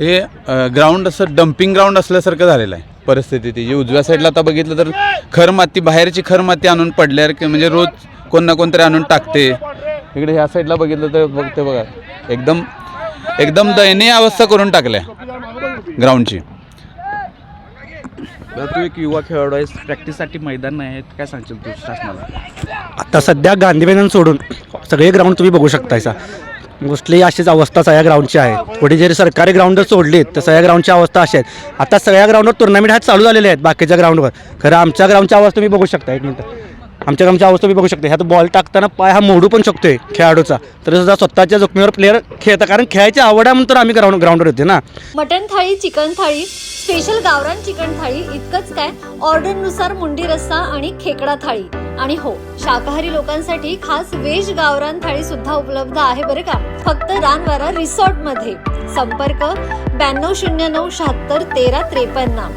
हे ग्राउंड असं dumping ground असल्यासारखं झालेलं आहे परिस्थिती ती. उजव्या साईडला आता बघितलं तर खर माती बाहेरची खर माती आणून पडल्यावर की म्हणजे रोज कोण ना कोणतरी आणून टाकते. इकडे ह्या साईडला बघितलं तर बघते बघा एकदम एकदम दयनीय अवस्था करून टाकल्या ग्राउंडची तर तू एक युवा खेळाडू आहेस प्रॅक्टिससाठी मैदान नाही आहेत काय सांगशील तू शासनाला? आता सध्या गांधी मैदान सोडून सगळे ग्राउंड तुम्ही बघू शकतायसा मोस्टली अशीच अवस्था सगळ्या ग्राउंडची आहे. थोडी जरी सरकारी ग्राउंड सोडलीत तर सगळ्या ग्राउंडची अवस्था अशी आहेत. आता सगळ्या ग्राउंडवर टुर्नामेंट ह्या चालू झालेले आहेत बाकीच्या ग्राउंडवर खरं आमच्या ग्राउंडची अवस्था तुम्ही बघू शकता. एक मिनटं. आमच्या ग्राउंडची अवस्था तुम्ही बघू शकता. ह्यात बॉल टाकताना पाय हा मोडू पण शकतोय खेळाडूचा. तरी सुद्धा स्वतःच्या जखमीवर प्लेअर खेळतात कारण खेळायची आवड आहे म्हणून तर आम्ही ग्राउंड ग्राउंडवर येते ना. मटन थाळी चिकन थाळी स्पेशल गावरान चिकन थाळी इतकंच काय? ऑर्डरनुसार मुंडी रस्सा आणि खेकडा थाळी. आणि हो शाकाहारी लोकांसाठी खास वेज गावरान थाळी सुद्धा उपलब्ध आहे बरे का? फक्त रानवारा रिसॉर्टमध्ये संपर्क ब्याण्णव शून्य नऊ शहात्तर तेरा त्रेपन्न.